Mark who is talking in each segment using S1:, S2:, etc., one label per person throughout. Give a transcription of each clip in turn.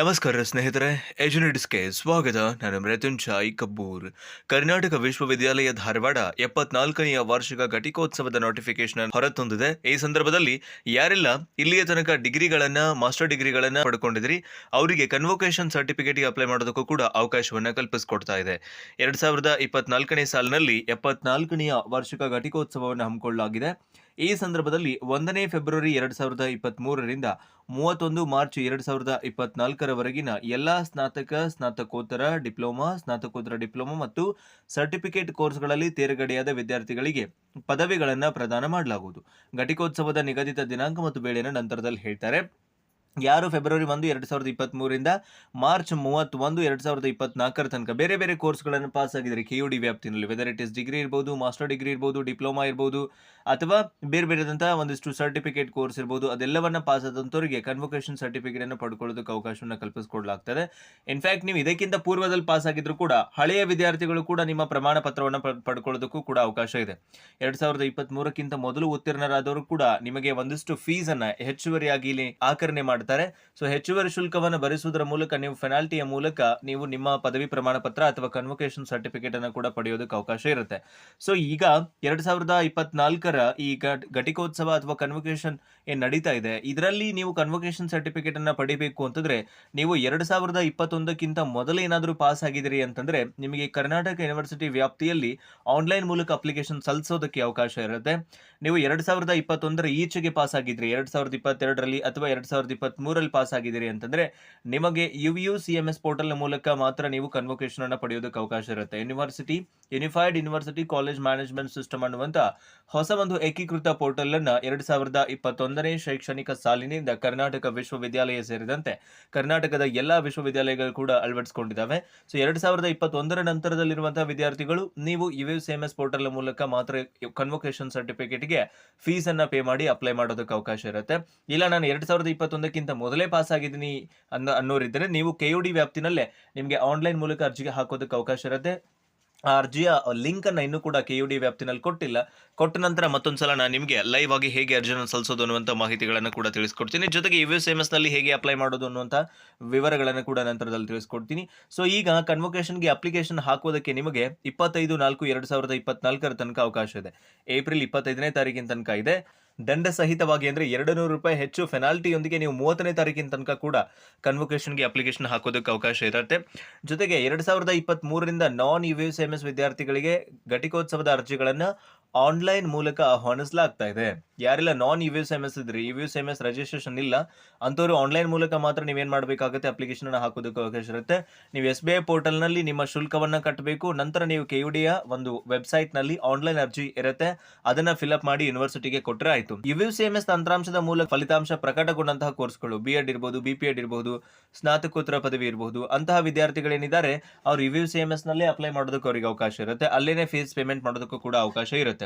S1: ನಮಸ್ಕಾರ ಸ್ನೇಹಿತರೆ ಎಜುನಿಡ್ಸ್ಗೆ ಸ್ವಾಗತ. ನಾನು ಮೃತ್ಯುಂಜಯ್ ಕಬ್ಬೂರ್. ಕರ್ನಾಟಕ ವಿಶ್ವವಿದ್ಯಾಲಯ ಧಾರವಾಡ ಎಪ್ಪತ್ನಾಲ್ಕನೆಯ ವಾರ್ಷಿಕ ಘಟಿಕೋತ್ಸವದ ನೋಟಿಫಿಕೇಶನ್ ಹೊರತಂದಿದೆ. ಈ ಸಂದರ್ಭದಲ್ಲಿ ಯಾರೆಲ್ಲ ಇಲ್ಲಿಯ ತನಕ ಡಿಗ್ರಿಗಳನ್ನ ಮಾಸ್ಟರ್ ಡಿಗ್ರಿಗಳನ್ನ ಪಡ್ಕೊಂಡಿದ್ರಿ ಅವರಿಗೆ ಕನ್ವೊಕೇಶನ್ ಸರ್ಟಿಫಿಕೇಟ್ಗೆ ಅಪ್ಲೈ ಮಾಡೋದಕ್ಕೂ ಕೂಡ ಅವಕಾಶವನ್ನ ಕಲ್ಪಿಸಿಕೊಡ್ತಾ ಇದೆ. ಎರಡ್ ಸಾವಿರದ ಇಪ್ಪತ್ನಾಲ್ಕನೇ ಸಾಲಿನಲ್ಲಿ ಎಪ್ಪತ್ನಾಲ್ಕನೆಯ ವಾರ್ಷಿಕ ಘಟಿಕೋತ್ಸವವನ್ನು ಹಮ್ಮಿಕೊಳ್ಳಲಾಗಿದೆ. ಈ ಸಂದರ್ಭದಲ್ಲಿ ಒಂದನೇ ಫೆಬ್ರವರಿ ಎರಡು ಸಾವಿರದ ಇಪ್ಪತ್ತ್ ಮೂರರಿಂದ ಮೂವತ್ತೊಂದು ಮಾರ್ಚ್ ಎರಡು ಸಾವಿರದ ಇಪ್ಪತ್ನಾಲ್ಕರವರೆಗಿನ ಎಲ್ಲ ಸ್ನಾತಕ, ಸ್ನಾತಕೋತ್ತರ ಡಿಪ್ಲೊಮಾ ಸ್ನಾತಕೋತ್ತರ ಡಿಪ್ಲೊಮಾ ಮತ್ತು ಸರ್ಟಿಫಿಕೇಟ್ ಕೋರ್ಸ್ಗಳಲ್ಲಿ ತೇರ್ಗಡೆಯಾದ ವಿದ್ಯಾರ್ಥಿಗಳಿಗೆ ಪದವಿಗಳನ್ನು ಪ್ರದಾನ ಮಾಡಲಾಗುವುದು. ಘಟಿಕೋತ್ಸವದ ನಿಗದಿತ ದಿನಾಂಕ ಮತ್ತು ವೇಳೆಯನ್ನು ನಂತರದಲ್ಲಿ ಹೇಳ್ತಾರೆ ಯಾರು ಫೆಬ್ರವರಿ ಒಂದು, ಎರಡು ಸಾವಿರದ ಇಪ್ಪತ್ತ್ ಮಾರ್ಚ್ ಮೂವತ್ತೊಂದು ಎರಡು ಸಾವಿರದ ಇಪ್ಪತ್ನಾಲ್ಕರ ತನಕ ಬೇರೆ ಬೇರೆ ಕೋರ್ಸ್ಗಳನ್ನು ಪಾಸ್ ಆಗಿದ್ದಾರೆ ಕೆ ಯು ಡಿ ವ್ಯಾಪ್ತಿನಲ್ಲಿ ವೆದರ್ ಇಟ್ ಇಸ್ ಡಿಗ್ರಿ ಇರ್ಬೋದು ಮಾಸ್ಟರ್ ಡಿಗ್ರಿ ಇರ್ಬೋದು ಡಿಪ್ಲೊಮಾ ಇರ್ಬೋದು, ಅಥವಾ ಬೇರೆ ಬೇರೆದಂತಹ ಒಂದಿಷ್ಟು ಸರ್ಟಿಫಿಕೇಟ್ ಕೋರ್ಸ್ ಇರ್ಬೋದು, ಅದೆಲ್ಲವನ್ನ ಪಾಸ್ ಆದಂಥವರಿಗೆ ಕನ್ವೊಕೇಶನ್ ಸರ್ಟಿಫಿಕೇಟ್ ಅನ್ನು ಪಡ್ಕೊಳ್ಳೋದಕ್ಕೆ ಅವಕಾಶವನ್ನು ಕಲ್ಪಿಸಿಕೊಡ್ಲಾಗ್ತದೆ. ಇನ್ಫ್ಯಾಕ್ಟ್ ನೀವು ಇದಕ್ಕಿಂತ ಪೂರ್ವದಲ್ಲಿ ಪಾಸ್ ಆಗಿದ್ರು ಕೂಡ, ಹಳೆಯ ವಿದ್ಯಾರ್ಥಿಗಳು ಕೂಡ ನಿಮ್ಮ ಪ್ರಮಾಣ ಪತ್ರವನ್ನು ಪಡ್- ಪಡ್ಕೊಳ್ಳೋದಕ್ಕೂ ಕೂಡ ಅವಕಾಶ ಇದೆ. ಎರಡ್ ಸಾವಿರದ ಇಪ್ಪತ್ತ್ ಮೂರಕ್ಕಿಂತ ಮೊದಲು ಉತ್ತೀರ್ಣರಾದವರು ಕೂಡ ನಿಮಗೆ ಒಂದಿಷ್ಟು ಫೀಸ್ ಅನ್ನ ಹೆಚ್ಚುವರಿಯಾಗಿ ಇಲ್ಲಿ ಆಕರಣೆ ಮಾಡ್ತಾರೆ. ಸೊ ಹೆಚ್ಚುವರಿ ಶುಲ್ಕವನ್ನು ಭರಿಸುವುದರ ಮೂಲಕ ನೀವು ಫೆನಾಲ್ಟಿಯ ಮೂಲಕ ನೀವು ನಿಮ್ಮ ಪದವಿ ಪ್ರಮಾಣ ಪತ್ರ ಅಥವಾ ಕನ್ವೊಕೇಶನ್ ಸರ್ಟಿಫಿಕೇಟ್ ಅನ್ನು ಕೂಡ ಪಡೆಯೋದಕ್ಕೆ ಅವಕಾಶ ಇರುತ್ತೆ. ಸೊ ಈಗ ಎರಡ್ ಸಾವಿರದ ಇಪ್ಪತ್ನಾಲ್ಕರ ಈ ಘಟ್- ಘಟಿಕೋತ್ಸವ ಅಥವಾ ಕನ್ವೊಕೇಶನ್ ಏನ್ ನಡೀತಾ ಇದೆ, ಇದರಲ್ಲಿ ನೀವು ಕನ್ವೊಕೇಶನ್ ಸರ್ಟಿಫಿಕೇಟ್ ಅನ್ನ ಪಡಿಬೇಕು ಅಂತಂದ್ರೆ, ನೀವು ಎರಡ್ ಸಾವಿರದ ಇಪ್ಪತ್ತೊಂದಕ್ಕಿಂತ ಮೊದಲು ಏನಾದರೂ ಪಾಸ್ ಆಗಿದ್ದೀರಿ ಅಂತಂದ್ರೆ, ನಿಮಗೆ ಕರ್ನಾಟಕ ಯೂನಿವರ್ಸಿಟಿ ವ್ಯಾಪ್ತಿಯಲ್ಲಿ ಆನ್ಲೈನ್ ಮೂಲಕ ಅಪ್ಲಿಕೇಶನ್ ಸಲ್ಲಿಸೋದಕ್ಕೆ ಅವಕಾಶ ಇರುತ್ತೆ. ನೀವು ಎರಡ್ ಸಾವಿರದ ಇಪ್ಪತ್ತೊಂದರ ಈಚೆಗೆ ಪಾಸ್ ಆಗಿದ್ರಿ, ಎರಡ್ ಸಾವಿರದ ಇಪ್ಪತ್ತೆರಡರಲ್ಲಿ ಅಥವಾ ಎರಡ್ ಸಾವಿರದ ಇಪ್ಪತ್ತ್ ಮೂರಲ್ಲಿ ಪಾಸ್ ಆಗಿದ್ದೀರಿ ಅಂತಂದ್ರೆ ನಿಮಗೆ U U C M S portal ಮೂಲಕ ಮಾತ್ರ ನೀವು ಕನ್ವೊಕೇಶನ್ ಅನ್ನು ಪಡೆಯೋದಕ್ಕೆ ಅವಕಾಶ ಇರುತ್ತೆ. University unified university college management system ಅನ್ನುವಂಥ ಹೊಸ ಒಂದು ಏಕೀಕೃತ ಪೋರ್ಟಲ್ ಅನ್ನು ಎರಡು ಸಾವಿರದ ಇಪ್ಪತ್ತೊಂದನೇ ಶೈಕ್ಷಣಿಕ ಸಾಲಿನಿಂದ ಕರ್ನಾಟಕ ವಿಶ್ವವಿದ್ಯಾಲಯ ಸೇರಿದಂತೆ ಕರ್ನಾಟಕದ ಎಲ್ಲಾ ವಿಶ್ವವಿದ್ಯಾಲಯಗಳು ಕೂಡ ಅಳವಡಿಸಿಕೊಂಡಿದ್ದಾವೆ. ಸೊ ಎರಡು ಸಾವಿರದ ಇಪ್ಪತ್ತೊಂದರ ನಂತರದಲ್ಲಿರುವಂತಹ ವಿದ್ಯಾರ್ಥಿಗಳು ನೀವು U C M S portal ಮೂಲಕ ಮಾತ್ರ ಕನ್ವೊಕೇಶನ್ ಸರ್ಟಿಫಿಕೇಟ್ಗೆ ಫೀಸ್ ಅನ್ನ ಪೇ ಮಾಡಿ ಅಪ್ಲೈ ಮಾಡೋದಕ್ಕೆ ಅವಕಾಶ ಇರುತ್ತೆ. ಇಲ್ಲ, ನಾನು ಎರಡ್ ಸಾವಿರದ ಇಪ್ಪತ್ತೊಂದಕ್ಕಿಂತ ಮೊದಲೇ ಪಾಸ್ ಆಗಿದ್ದೀನಿ ಅನ್ನೋ ಅನ್ನೋರಿದ್ದರೆ ನೀವು ಕೆ ಯು ಡಿ ವ್ಯಾಪ್ತಿನಲ್ಲೇ ನಿಮಗೆ ಆನ್ಲೈನ್ ಮೂಲಕ ಅರ್ಜಿಗೆ ಹಾಕೋದಕ್ಕೆ ಅವಕಾಶ ಇರುತ್ತೆ. ಆ ಅರ್ಜಿಯ ಲಿಂಕನ್ನು ಇನ್ನೂ ಕೂಡ ಕೆ ಯು ಡಿ ವ್ಯಾಪ್ತಿನಲ್ಲಿ ಕೊಟ್ಟಿಲ್ಲ. ಕೊಟ್ಟ ನಂತರ ಮತ್ತೊಂದು ಸಲ ನಾನು ನಿಮಗೆ ಲೈವ್ ಆಗಿ ಹೇಗೆ ಅರ್ಜಿಯನ್ನು ಸಲ್ಲಿಸೋದು ಅನ್ನುವಂಥ ಮಾಹಿತಿಗಳನ್ನು ಕೂಡ ತಿಳಿಸ್ಕೊಡ್ತೀನಿ. ಜೊತೆಗೆ ಯು ಎಸ್ ಎಂ ಎಸ್ನಲ್ಲಿ ಹೇಗೆ ಅಪ್ಲೈ ಮಾಡೋದು ಅನ್ನುವಂಥ ವಿವರಗಳನ್ನು ಕೂಡ ನಂತರದಲ್ಲಿ ತಿಳಿಸ್ಕೊಡ್ತೀನಿ. ಸೊ ಈಗ ಕನ್ವೊಕೇಶನ್ಗೆ ಅಪ್ಲಿಕೇಶನ್ ಹಾಕೋದಕ್ಕೆ ನಿಮಗೆ ಇಪ್ಪತ್ತೈದು ನಾಲ್ಕು ಎರಡು ಸಾವಿರದ ಇಪ್ಪತ್ನಾಲ್ಕರ ತನಕ ಅವಕಾಶ ಇದೆ. ಏಪ್ರಿಲ್ ಇಪ್ಪತ್ತೈದನೇ ತಾರೀಕಿನ ತನಕ ಇದೆ. ದಂಡ ಸಹಿತವಾಗಿ ಅಂದ್ರೆ ಎರಡು ನೂರು ರೂಪಾಯಿ ಹೆಚ್ಚು ಫೆನಾಲ್ಟಿಯೊಂದಿಗೆ ನೀವು ಮೂವತ್ತನೇ ತಾರೀಕಿನ ತನಕ ಕೂಡ ಕನ್ವೊಕೇಶನ್ಗೆ ಅಪ್ಲಿಕೇಶನ್ ಹಾಕೋದಕ್ಕೆ ಅವಕಾಶ ಇರುತ್ತೆ. ಜೊತೆಗೆ ಎರಡು ಸಾವಿರದ ಇಪ್ಪತ್ತ್ non U S M S ವಿದ್ಯಾರ್ಥಿಗಳಿಗೆ ಘಟಿಕೋತ್ಸವದ ಅರ್ಜಿಗಳನ್ನ ಆನ್ಲೈನ್ ಮೂಲಕ ಆಹ್ವಾನಿಸಲಾಗ್ತಾ ಇದೆ. ಯಾರೆಲ್ಲ non U S M S ಇದ್ರಿ U S M S registration ಇಲ್ಲ, ಅಂಥವ್ರು ಆನ್ಲೈನ್ ಮೂಲಕ ಮಾತ್ರ ನೀವೇನ್ ಮಾಡಬೇಕಾಗುತ್ತೆ ಅಪ್ಲಿಕೇಶನ್ ಹಾಕೋದಕ್ಕೆ ಅವಕಾಶ ಇರುತ್ತೆ. ನೀವು ಎಸ್ ಬಿ ಐ ಪೋರ್ಟಲ್ನಲ್ಲಿ ನಿಮ್ಮ ಶುಲ್ಕವನ್ನ ಕಟ್ಟಬೇಕು ನಂತರ ನೀವು ಕೆ ಯು ಡಿಯ ಒಂದು ವೆಬ್ಸೈಟ್ನಲ್ಲಿ ಆನ್ಲೈನ್ ಅರ್ಜಿ ಇರುತ್ತೆ, ಅದನ್ನ ಫಿಲಪ್ ಮಾಡಿ ಯೂನಿವರ್ಸಿಟಿಗೆ ಕೊಟ್ಟರೆ ಆಯ್ತು. U U C M S ತಂತ್ರಾಂಶದ ಮೂಲಕ ಫಲಿತಾಂಶ ಪ್ರಕಟಗೊಂಡಂತಹ ಕೋರ್ಸ್ಗಳು ಬಿ ಎಡ್ ಇರ್ಬೋದು ಬಿ ಪಿ ಎಡ್ ಇರಬಹುದು ಸ್ನಾತಕೋತ್ತರ ಪದವಿ ಇರಬಹುದು ಅಂತಹ ವಿದ್ಯಾರ್ಥಿಗಳೇನಿದ್ದಾರೆ, ಅವ್ರು U U C M S ನಲ್ಲೇ ಅಪ್ಲೈ ಮಾಡೋದಕ್ಕೆ ಅವರಿಗೆ ಅವಕಾಶ ಇರುತ್ತೆ. ಅಲ್ಲೇನೆ ಫೀಸ್ ಪೇಮೆಂಟ್ ಮಾಡೋದಕ್ಕೂ ಕೂಡ ಅವಕಾಶ ಇರುತ್ತೆ.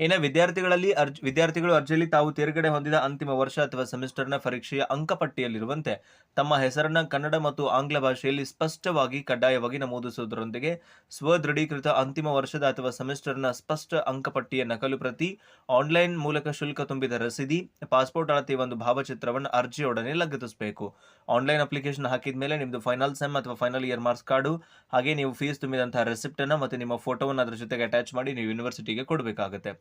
S1: ಇನ್ನು ವಿದ್ಯಾರ್ಥಿಗಳಲ್ಲಿ ಅರ್ಜಿ, ವಿದ್ಯಾರ್ಥಿಗಳು ಅರ್ಜಿಯಲ್ಲಿ ತಾವು ತೇರ್ಗಡೆ ಹೊಂದಿದ ಅಂತಿಮ ವರ್ಷ ಅಥವಾ ಸೆಮಿಸ್ಟರ್ನ ಪರೀಕ್ಷೆಯ ಅಂಕಪಟ್ಟಿಯಲ್ಲಿರುವಂತೆ ತಮ್ಮ ಹೆಸರನ್ನ ಕನ್ನಡ ಮತ್ತು ಆಂಗ್ಲ ಭಾಷೆಯಲ್ಲಿ ಸ್ಪಷ್ಟವಾಗಿ ಕಡ್ಡಾಯವಾಗಿ ನಮೂದಿಸುವುದರೊಂದಿಗೆ ಸ್ವದೃಢೀಕೃತ ಅಂತಿಮ ವರ್ಷದ ಅಥವಾ ಸೆಮಿಸ್ಟರ್ನ ಸ್ಪಷ್ಟ ಅಂಕಪಟ್ಟಿಯ ನಕಲು ಪ್ರತಿ ಆನ್ಲೈನ್ ಮೂಲಕ ಶುಲ್ಕ ತುಂಬಿದ ರಸೀದಿ, ಪಾಸ್ಪೋರ್ಟ್ ಅಳತೆಯ ಒಂದು ಭಾವಚಿತ್ರವನ್ನು ಅರ್ಜಿಯೊಡನೆ ಲಗತ್ತಿಸಬೇಕು. ಆನ್ಲೈನ್ ಅಪ್ಲಿಕೇಶನ್ ಹಾಕಿದ ಮೇಲೆ ನಿಮ್ದು ಫೈನಲ್ ಸೆಮ್ ಅಥವಾ ಫೈನಲ್ ಇಯರ್ ಮಾರ್ಕ್ಸ್ ಕಾರ್ಡು, ಹಾಗೆ ನೀವು ಫೀಸ್ ತುಂಬಿದಂತಹ ರೆಸಿಪ್ಟ್ ಅನ್ನ ಮತ್ತೆ ನಿಮ್ಮ ಫೋಟೋವನ್ನು ಅದರ ಜೊತೆಗೆ ಅಟ್ಯಾಚ್ ಮಾಡಿ ನೀವು ಯೂನಿವರ್ಸಿಟಿಗೆ ಕೊಡಬೇಕಾಗುತ್ತೆ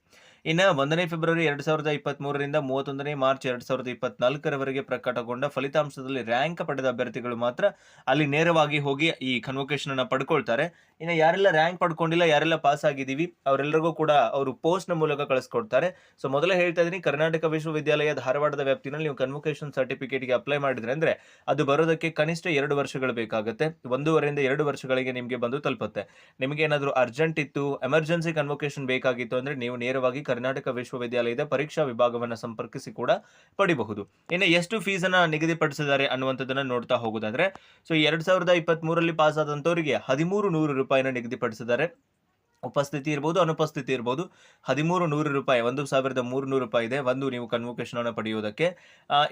S1: ಇನ್ನು ಒಂದನೇ ಫೆಬ್ರವರಿ ಎರಡು ಸಾವಿರದ ಇಪ್ಪತ್ತ್ ಮೂರರಿಂದ ಮೂವತ್ತೊಂದನೇ ಮಾರ್ಚ್ ಎರಡು ಸಾವಿರದ ಇಪ್ಪತ್ನಾಲ್ಕರವರೆಗೆ ಪ್ರಕಟಗೊಂಡ ಫಲಿತಾಂಶದಲ್ಲಿ ರ್ಯಾಂಕ್ ಪಡೆದ ಅಭ್ಯರ್ಥಿಗಳು ಮಾತ್ರ ಅಲ್ಲಿ ನೇರವಾಗಿ ಹೋಗಿ ಈ ಕನ್ವೊಕೇಶನ್ ಅನ್ನು ಪಡ್ಕೊಳ್ತಾರೆ. ಇನ್ನು ಯಾರೆಲ್ಲ ರ್ಯಾಂಕ್ ಪಡ್ಕೊಂಡಿಲ್ಲ, ಯಾರೆಲ್ಲ ಪಾಸ್ ಆಗಿದ್ದೀವಿ, ಅವರೆಲ್ಲರಿಗೂ ಕೂಡ ಅವರು ಪೋಸ್ಟ್ನ ಮೂಲಕ ಕಳಿಸ್ಕೊಡ್ತಾರೆ. ಸೊ ಮೊದಲೇ ಹೇಳ್ತಾ ಇದ್ದೀನಿ, ಕರ್ನಾಟಕ ವಿಶ್ವವಿದ್ಯಾಲಯ ಧಾರವಾಡದ ವ್ಯಾಪ್ತಿನಲ್ಲಿ ನೀವು ಕನ್ವೊಕೇಶನ್ ಸರ್ಟಿಫಿಕೇಟ್ಗೆ ಅಪ್ಲೈ ಮಾಡಿದ್ರೆ ಅಂದ್ರೆ ಅದು ಬರೋದಕ್ಕೆ ಕನಿಷ್ಠ ಎರಡು ವರ್ಷಗಳು ಬೇಕಾಗುತ್ತೆ. ಒಂದೂವರೆಯಿಂದ ಎರಡು ವರ್ಷಗಳಿಗೆ ನಿಮಗೆ ಬಂದು ತಲುಪುತ್ತೆ. ನಿಮಗೆ ಏನಾದರೂ ಅರ್ಜೆಂಟ್ ಇತ್ತು ಎಮರ್ಜೆನ್ಸಿ ಕನ್ವೊಕೇಶನ್ ಬೇಕಾಗಿತ್ತು ಅಂದ್ರೆ ನೀವು ನೇರವಾಗಿ ಕರ್ನಾಟಕ ವಿಶ್ವವಿದ್ಯಾಲಯದ ಪರೀಕ್ಷಾ ವಿಭಾಗವನ್ನು ಸಂಪರ್ಕಿಸಿ ಕೂಡ ಪಡಿಬಹುದು. ಇನ್ನು ಎಷ್ಟು ಫೀಸ್ ಅನ್ನ ನಿಗದಿಪಡಿಸಿದ್ದಾರೆ ಅನ್ನುವಂಥದ್ದನ್ನ ನೋಡ್ತಾ ಹೋಗುದಾದ್ರೆ ಸೊ ಎರಡ್ ಸಾವಿರದ ಇಪ್ಪತ್ತ್ ಮೂರಲ್ಲಿ ಪಾಸ್ ಆದಂತವರಿಗೆ ಹದಿಮೂರು ನೂರು ರೂಪಾಯಿನ ನಿಗದಿಪಡಿಸಿದ್ದಾರೆ. ಉಪಸ್ಥಿತಿ ಇರ್ಬೋದು, ಅನುಪಸ್ಥಿತಿ ಇರ್ಬೋದು. ಹದಿಮೂರು ನೂರು ರೂಪಾಯಿ, ಒಂದು ಸಾವಿರದ ಮೂರು ನೂರು ರೂಪಾಯಿ ಇದೆ. ಒಂದು ನೀವು ಕನ್ವೊಕೇಶನ್ ಅನ್ನು ಪಡೆಯುವುದಕ್ಕೆ.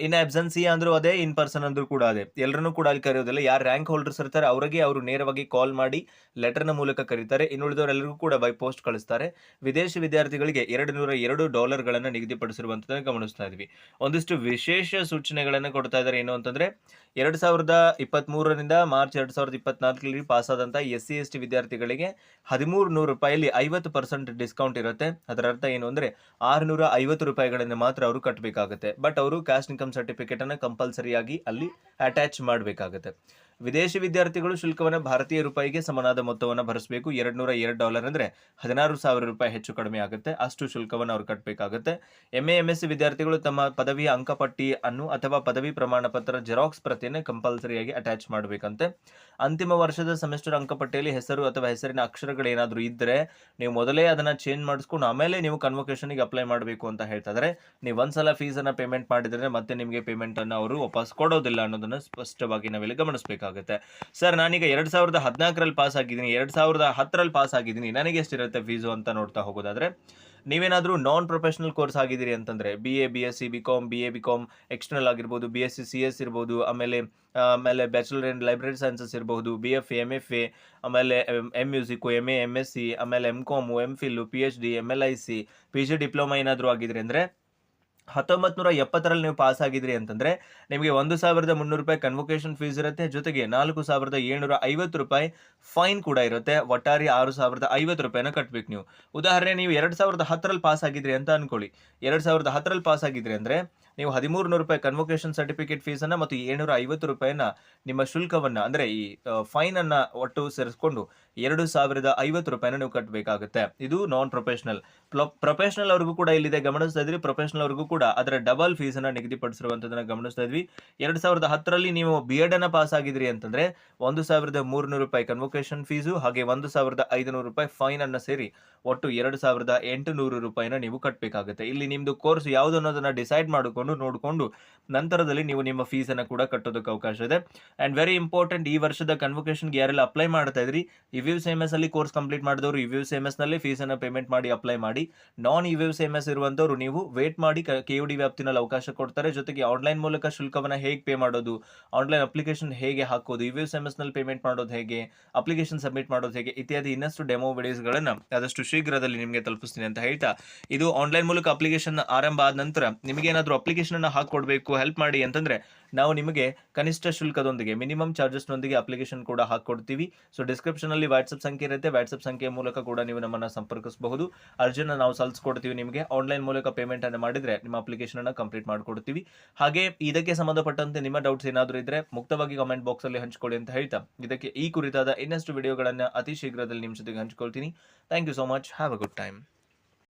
S1: ಇನ್ ಅಬ್ಸೆನ್ಸಿ ಅಂದ್ರೂ ಅದೇ ಇನ್ ಪರ್ಸನ್ ಅಂದ್ರೂ ಕೂಡ ಅದೇ. ಎಲ್ಲರನ್ನೂ ಕೂಡ ಅಲ್ಲಿ ಕರೆಯೋದಿಲ್ಲ. ಯಾರು ರ್ಯಾಂಕ್ ಹೋಲ್ಡರ್ಸ್ ಇರ್ತಾರೆ, ಅವರಿಗೆ ಅವರು ನೇರವಾಗಿ ಕಾಲ್ ಮಾಡಿ ಲೆಟರ್ನ ಮೂಲಕ ಕರೀತಾರೆ. ಇನ್ನುಳಿದವರೆಲ್ಲರಿಗೂ ಕೂಡ ಬೈ ಪೋಸ್ಟ್ ಕಳಿಸ್ತಾರೆ. ವಿದೇಶಿ ವಿದ್ಯಾರ್ಥಿಗಳಿಗೆ ಎರಡು ನೂರ ಎರಡು ಡಾಲರ್ಗಳನ್ನು ನಿಗದಿಪಡಿಸಿರುವಂಥದ್ದನ್ನು ಗಮನಿಸ್ತಾ ಇದ್ವಿ. ಒಂದಿಷ್ಟು ವಿಶೇಷ ಸೂಚನೆಗಳನ್ನು ಕೊಡ್ತಾ ಇದ್ದಾರೆ. ಏನು ಅಂತಂದ್ರೆ, ಎರಡು ಸಾವಿರದ ಇಪ್ಪತ್ತ್ಮೂರರಿಂದ ಮಾರ್ಚ್ ಎರಡು ಸಾವಿರದ ಇಪ್ಪತ್ನಾಲ್ಕರಲ್ಲಿ ಪಾಸಾದಂಥ ಎಸ್ ಸಿ ಎಸ್ ಟಿ ವಿದ್ಯಾರ್ಥಿಗಳಿಗೆ ಹದಿಮೂರು ನೂರು ರೂಪಾಯಿಲಿ ಐವತ್ತು ಪರ್ಸೆಂಟ್ ಡಿಸ್ಕೌಂಟ್ ಇರುತ್ತೆ. ಅದರ ಅರ್ಥ ಏನು ಅಂದರೆ ಆರುನೂರ ಐವತ್ತು ರೂಪಾಯಿಗಳನ್ನು ಮಾತ್ರ ಅವರು ಕಟ್ಟಬೇಕಾಗುತ್ತೆ ಬಟ್ ಅವರು ಕ್ಯಾಶ್ ಇನ್ಕಮ್ ಸರ್ಟಿಫಿಕೇಟನ್ನು ಕಂಪಲ್ಸರಿಯಾಗಿ ಅಲ್ಲಿ ಅಟ್ಯಾಚ್ ಮಾಡಬೇಕಾಗುತ್ತೆ. ವಿದೇಶಿ ವಿದ್ಯಾರ್ಥಿಗಳು ಶುಲ್ಕವನ್ನು ಭಾರತೀಯ ರೂಪಾಯಿಗೆ ಸಮನಾದ ಮೊತ್ತವನ್ನು ಭರಿಸಬೇಕು. ಎರಡು ನೂರ ಎರಡು ಡಾಲರ್ ಅಂದರೆ ಹದಿನಾರು ಸಾವಿರ ರೂಪಾಯಿ ಹೆಚ್ಚು ಕಡಿಮೆ ಆಗುತ್ತೆ. ಅಷ್ಟು ಶುಲ್ಕವನ್ನು ಅವರು ಕಟ್ಟಬೇಕಾಗುತ್ತೆ ಎಂ ಎ ಎಂ ಎಸ್ ವಿದ್ಯಾರ್ಥಿಗಳು ತಮ್ಮ ಪದವಿಯ ಅಂಕಪಟ್ಟಿ ಅನ್ನು ಅಥವಾ ಪದವಿ ಪ್ರಮಾಣ ಪತ್ರ ಜೆರಾಕ್ಸ್ ಪ್ರತಿಯನ್ನು ಕಂಪಲ್ಸರಿಯಾಗಿ ಅಟ್ಯಾಚ್ ಮಾಡಬೇಕಂತೆ. ಅಂತಿಮ ವರ್ಷದ ಸೆಮಿಸ್ಟರ್ ಅಂಕಪಟ್ಟಿಯಲ್ಲಿ ಹೆಸರು ಅಥವಾ ಹೆಸರಿನ ಅಕ್ಷರಗಳು ಏನಾದರೂ ಇದ್ದರೆ ನೀವು ಮೊದಲೇ ಅದನ್ನು ಚೇಂಜ್ ಮಾಡಿಸ್ಕೊಂಡು ಆಮೇಲೆ ನೀವು ಕನ್ವೊಕೇಶನ್ಗೆ ಅಪ್ಲೈ ಮಾಡಬೇಕು ಅಂತ ಹೇಳ್ತಾ ಇದ್ದಾರೆ ನೀವು ಒಂದ್ಸಲ ಫೀಸನ್ನು ಪೇಮೆಂಟ್ ಮಾಡಿದರೆ ಮತ್ತೆ ನಿಮಗೆ ಪೇಮೆಂಟನ್ನು ಅವರು ವಾಪಸ್ ಕೊಡೋದಿಲ್ಲ ಅನ್ನೋದನ್ನು ಸ್ಪಷ್ಟವಾಗಿ ನಾವಿಲ್ಲಿ ಗಮನಿಸಬೇಕಾಗುತ್ತೆ. ಸರ್, ನಾನೀಗ ಎರಡು ಸಾವಿರದ ಹದಿನಾಲ್ಕರಲ್ಲಿ ಪಾಸ್ ಆಗಿದ್ದೀನಿ ಎರಡು ಸಾವಿರದ ಹತ್ತರಲ್ಲಿ ಪಾಸ್ ಆಗಿದ್ದೀನಿ ನನಗೆ ಎಷ್ಟಿರುತ್ತೆ ಫೀಸು ಅಂತ ನೋಡ್ತಾ ಹೋಗೋದಾದ್ರೆ, ನೀವೇನಾದರೂ ನಾನ್ ಪ್ರೊಫೆಷನಲ್ ಕೋರ್ಸ್ ಆಗಿದ್ದೀರಿ ಅಂತಂದರೆ B A B S C B com B A B com external ಆಗಿರ್ಬೋದು B S C C S ಇರ್ಬೋದು, ಆಮೇಲೆ ಆಮೇಲೆ ಬ್ಯಾಚುಲರ್ ಇನ್ ಲೈಬ್ರರಿ ಸೈನ್ಸಸ್ ಇರ್ಬೋದು B F M F A ಆಮೇಲೆ M music M A M S C ಆಮೇಲೆ M com M phil P H D M L I C P G diploma ಏನಾದರೂ ಆಗಿದ್ರೆ ಅಂದರೆ ಹತ್ತೊಂಬತ್ತು ನೂರ ಎಪ್ಪತ್ತರಲ್ಲಿ ನೀವು ಪಾಸ್ ಆಗಿದ್ರಿ ಅಂತಂದ್ರೆ ನಿಮಗೆ ಒಂದು ಸಾವಿರದ ಮುನ್ನೂರು ರೂಪಾಯಿ ಕನ್ವೊಕೇಶನ್ ಫೀಸ್ ಇರುತ್ತೆ, ಜೊತೆಗೆ ನಾಲ್ಕು ಸಾವಿರದ ಏಳ್ನೂರ ಐವತ್ತು ರೂಪಾಯಿ ಫೈನ್ ಕೂಡ ಇರುತ್ತೆ. ಒಟ್ಟಾರೆ ಆರು ಸಾವಿರದ ಐವತ್ತು ರೂಪಾಯಿನ ಕಟ್ಟಬೇಕು ನೀವು. ಉದಾಹರಣೆ, ನೀವು ಎರಡು ಸಾವಿರದ ಹತ್ತರಲ್ಲಿ ಪಾಸ್ ಆಗಿದ್ರಿ ಅಂತ ಅನ್ಕೊಳ್ಳಿ. ಎರಡು ಸಾವಿರದ ಹತ್ತರಲ್ಲಿ ಪಾಸ್ ಆಗಿದ್ರಿ ಅಂದ್ರೆ ನೀವು ಹದಿಮೂರು ನೂರು ರೂಪಾಯಿ ಕನ್ವೊಕೇಶನ್ ಸರ್ಟಿಫಿಕೇಟ್ ಫೀಸ್ ಅನ್ನ ಮತ್ತು ಏಳ್ನೂರ ಐವತ್ತು ರೂಪಾಯಿನ ನಿಮ್ಮ ಶುಲ್ಕವನ್ನ, ಅಂದ್ರೆ ಈ ಫೈನ್ ಅನ್ನ ಒಟ್ಟು ಸೇರಿಸ್ಕೊಂಡು ಎರಡು ಸಾವಿರದ ಐವತ್ತು ರೂಪಾಯಿನ ನೀವು ಕಟ್ಟಬೇಕಾಗುತ್ತೆ ಇದು ನಾನ್ ಪ್ರೊಫೆಷನಲ್ ಪ್ರೊಫೆಷನಲ್ ಅವ್ರಿಗೂ ಕೂಡ ಇಲ್ಲಿದೆ ಗಮನಿಸ್ತಾ ಇದ್ರಿ. ಪ್ರೊಫೆಷನಲ್ ಅವ್ರಿಗೂ ಕೂಡ ಅದರ ಡಬಲ್ ಫೀಸ್ ಅನ್ನ ನಿಗದಿಪಡಿಸಿರುವಂತದನ್ನ ಗಮನಿಸ್ತಾ ಇದ್ವಿ. ಎರಡು ಸಾವಿರದ ಹತ್ತರಲ್ಲಿ ನೀವು ಬಿ ಎಡ್ ಅನ್ನ ಪಾಸ್ ಆಗಿದ್ರಿ ಅಂತಂದ್ರೆ ಒಂದು ಸಾವಿರದ ಮೂರುನೂರು ರೂಪಾಯಿ ಕನ್ವೊಕೇಶನ್ ಫೀಸು ಹಾಗೆ ಒಂದು ಸಾವಿರದ ಐದುನೂರು ರೂಪಾಯಿ ಫೈನ್ ಅನ್ನ ಸೇರಿ ಒಟ್ಟು ಎರಡು ಸಾವಿರದ ಎಂಟುನೂರು ರೂಪಾಯಿನ ನೀವು ಕಟ್ಟಬೇಕಾಗುತ್ತೆ ಇಲ್ಲಿ ನಿಮ್ದು ಕೋರ್ಸ್ ಯಾವುದು ಅನ್ನೋದನ್ನ ಡಿಸೈಡ್ ಮಾಡಿಕೊಂಡು ನೋಡಿಕೊಂಡು ನಂತರದಲ್ಲಿ ನೀವು ನಿಮ್ಮ ಫೀಸನ್ನು ಕೂಡ ಕಟ್ಟೋದಕ್ಕೆ ಅವಕಾಶ ಇದೆ. ಆ್ಯಂಡ್ ವೆರಿ ಇಂಪಾರ್ಟೆಂಟ್ ಈ ವರ್ಷದ ಕನ್ವೊಕೇಶನ್ಗೆ ಯಾರೆಲ್ಲ ಅಪ್ಲೈ ಮಾಡ್ತಾ ಇದ್ರಿ ಇವ್ಯೂ ಸೇಮ್ ಎಸ್ ಅಲ್ಲಿ ಕೋರ್ಸ್ ಕಂಪ್ಲೀಟ್ ಮಾಡಿದವರು ಇವ್ಯೂ ಸೇಮ್ ಎಸ್ನಲ್ಲಿ ಫೀಸನ್ನು ಪೇಮೆಂಟ್ ಮಾಡಿ ಅಪ್ಲೈ ಮಾಡಿ. ನಾನ್ ಇವ್ಯೂ ಸೇಮ್ ಎಸ್ ಇರುವಂಥವ್ರು ನೀವು ವೇಟ್ ಮಾಡಿ, ಕೆ ಯು ಡಿ ವ್ಯಾಪ್ತಿನಲ್ಲಿ ಅವಕಾಶ ಕೊಡ್ತಾರೆ. ಜೊತೆಗೆ ಆನ್ಲೈನ್ ಮೂಲಕ ಶುಲ್ಕವನ್ನು ಹೇಗೆ ಪೇ ಮಾಡೋದು ಆನ್ಲೈನ್ ಅಪ್ಲಿಕೇಶನ್ ಹೇಗೆ ಹಾಕೋದು ಇವ್ಯೂ ಸೇಮ್ ಎಸ್ನಲ್ಲಿ ಪೇಮೆಂಟ್ ಮಾಡೋದು ಹೇಗೆ ಅಪ್ಲಿಕೇಶನ್ ಸಬ್ಮಿಟ್ ಮಾಡೋದು ಹೇಗೆ, ಇತ್ಯಾದಿ ಇನ್ನಷ್ಟು ಡೆಮೋ ವಿಡಿಯೋಸ್ಗಳನ್ನು ಆದಷ್ಟು ಶೀಘ್ರದಲ್ಲಿ ನಿಮಗೆ ತಲುಪಿಸ್ತೀನಿ ಅಂತ ಹೇಳ್ತಾ, ಇದು ಆನ್ಲೈನ್ ಮೂಲಕ ಅಪ್ಲಿಕೇಶನ್ ಆರಂಭ ಆದ ನಂತರ ನಿಮಗೆ ಏನಾದರೂ ಅನ್ನು ಹಾಕೊಡ್ಬೇಕು ಹೆಲ್ಪ್ ಮಾಡಿ ಅಂತಂದ್ರೆ ನಾವು ನಿಮಗೆ ಕನಿಷ್ಠ ಶುಲ್ಕದೊಂದಿಗೆ ಮಿನಿಮಮ್ ಚಾರ್ಜಸ್ನೊಂದಿಗೆ ಅಪ್ಲಿಕೇಶನ್ ಕೂಡ ಹಾಕೊಡ್ತೀವಿ. ಸೊ ಡಿಸ್ಕ್ರಿಪ್ಷನ್ ಅಲ್ಲಿ ವಾಟ್ಸ್ಆಪ್ ಸಂಖ್ಯೆ ಇರುತ್ತೆ. ವಾಟ್ಸ್ಆಪ್ ಸಂಖ್ಯೆ ಮೂಲಕ ಕೂಡ ನೀವು ನಮ್ಮನ್ನ ಸಂಪರ್ಕಿಸಬಹುದು. ಅರ್ಜಿನ ನಾವು ಸಲ್ಲಿಸ್ಕೊಡ್ತೀವಿ ನಿಮಗೆ. ಆನ್ಲೈನ್ ಮೂಲಕ ಪೇಮೆಂಟ್ ಅನ್ನು ಮಾಡಿದ್ರೆ ನಿಮ್ಮ ಅಪ್ಲಿಕೇಶನ್ ಅನ್ನು ಕಂಪ್ಲೀಟ್ ಮಾಡಿಕೊಡ್ತೀವಿ. ಹಾಗೆ ಇದಕ್ಕೆ ಸಂಬಂಧಪಟ್ಟಂತೆ ನಿಮ್ಮ ಡೌಟ್ಸ್ ಏನಾದರೂ ಇದ್ರೆ ಮುಕ್ತವಾಗಿ ಕಾಮೆಂಟ್ ಬಾಕ್ಸ್ ಅಲ್ಲಿ ಹಂಚ್ಕೊಳ್ಳಿ ಅಂತ ಹೇಳ್ತಾ. ಇದಕ್ಕೆ ಈ ಕುರಿತಾದ ಇನ್ನಷ್ಟು ವಿಡಿಯೋಗಳನ್ನು ಅತಿ ಶೀಘ್ರದಲ್ಲಿ ನಿಮ್ಮ ಜೊತೆಗೆ ಹಂಚಿಕೊಳ್ತೀನಿ. Thank you so much have a good time